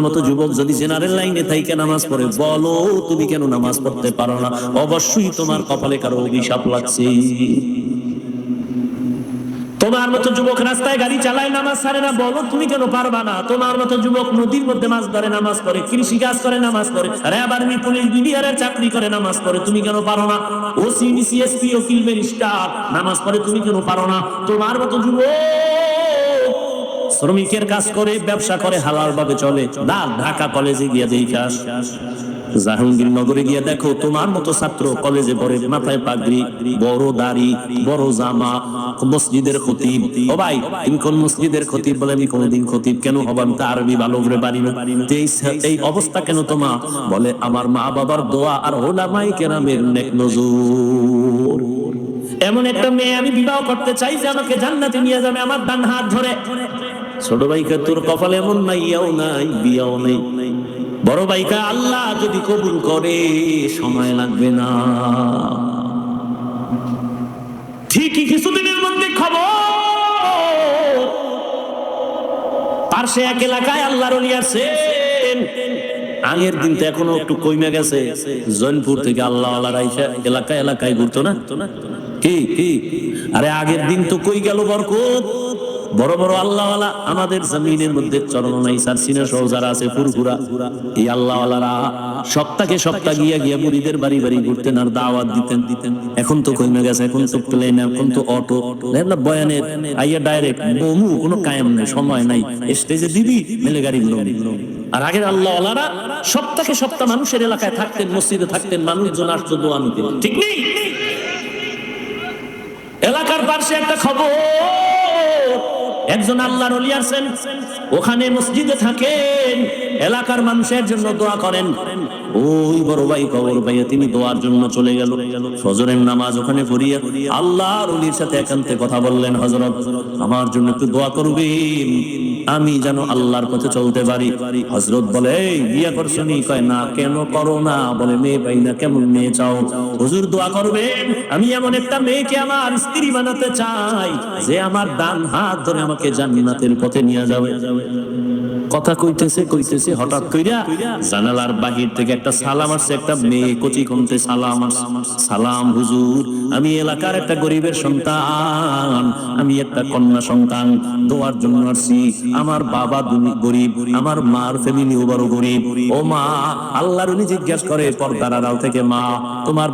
মতো যুবক নামাজ পড়ে তুমি কেন পারো না? অবশ্যই তোমার কপালে কারও কৃষি কাজ করে, নামাজ করে, নামাজ পড়ে, তুমি কেন পারো ওকিল ব্যারিস্টার, নামাজ পড়ে, তুমি কেন পারো না? তোমার মতো যুবক শ্রমিকের কাজ করে, ব্যবসা করে হালাল ভাবে চলে। না ঢাকা কলেজে গিয়ে দেই কাজ জাহাঙ্গীরনগরে গিয়ে দেখো, তোমার মতো ছাত্র কলেজে পড়ে, মাথায় পাগড়ি, বড় দাড়ি, বড় জামা, মসজিদের খতিব। ও ভাই, তুমি কোন মসজিদের খতিব বলে আমি কোনদিন খতিব কেন হব? আমি তো আরবি ভালো করে পারি না। এই এই অবস্থা কেন তোমার? বলে, আমার মা বাবার দোয়া আর ওলামাই কেরামের নেক নজর। এমন একটা মেয়ে আমি বিবাহ করতে চাই যে আমাকে জান্নাতে নিয়ে যাবে, আমার ডান হাত ধরে। ছোট ভাইকে তোর কপালে এমন নাই, ইয়াও নাই, বিয়াও নেই। বড় ভাইকা আল্লাহ যদি কবুল করে, সময় লাগবে না। ঠিকই কিছুদিনের মধ্যে খবর। পার্শ্বে এক এলাকায় আল্লাহর আছেন আগের দিন তো এখনও একটু কইমে গেছে। জৈনপুর থেকে আল্লাহ আল্লাহ রাইসা এলাকায় এলাকায় ঘুরতো না? কি কি? আরে আগের দিন তো কই গেল বরকত? বড় বড় আল্লাহ আমাদের জমিনের মধ্যে চরণাই সার সিনা সহ যারা আছে, ফুরফুরা। এই আল্লাহ সপ্তাহে সপ্তাহ গিয়া গিয়া মুড়িদের বাড়ি বাড়ি ঘুরতেন আর দাওয়াত দিতেন। দিতেন এখন তো কইমে গেছে, এখন তো প্লেন এখন তো অটো না বয়ানের আইয়া ডাইরেক্ট বমু, কোনো কায়েম নাই, সময় নাই। স্টেজে দিবি, মেলে গাড়ি গুলো আর আগের আল্লাহ আল্লাহরা সপ্তাহে সপ্তাহ মানুষের এলাকায় থাকতেন, মসজিদে থাকতেন, মানুষজন আসতো দোয়া নিতে। ঠিক নেই? এলাকার পাশে একটা খবর। একজন আল্লাহর অলি আছেন ওখানে মসজিদে থাকেন এলাকার মানুষের জন্য দোয়া করেন। ওই বড় ভাই কবর তিনি দোয়ার জন্য চলে গেল। ফজরের নামাজ ওখানে পড়িয়া আল্লাহর সাথে একান্তে কথা বললেন হজরত আমার জন্য একটু দোয়া করবেন। আমি যেন আল্লাহর পথে চলতে পারি। হজরত বলে বিয়ে করছ নি? কয়, না, কেন করো না? বলে, মেয়ে পাই না, কেমন মেয়ে চাও? হুজুর, দোয়া করবেন। আমি এমন একটা মেয়েকে আমার স্ত্রী বানাতে চাই, যে আমার ডান হাত ধরে আমাকে জান্নাতের পথে নিয়ে যাবে। কথা কইতেছে কইতেছে, হঠাৎ কইরা জানালার বাহির থেকে একটা সালাম আসছে একটা মেয়ে কচি কমতে সালাম সালাম, হুজুর, আমি এলাকার একটা গরিবের সন্তান, আমি একটা কন্যা সন্তান, দোয়ার জন্য আসছি। আমার বাবা গরিব, আমার মার ফ্যামিলি বড় গরিব। ও মা, আল্লাহর উনি জিজ্ঞাসা করে, পর্দার আড়াল থেকে মা, তোমার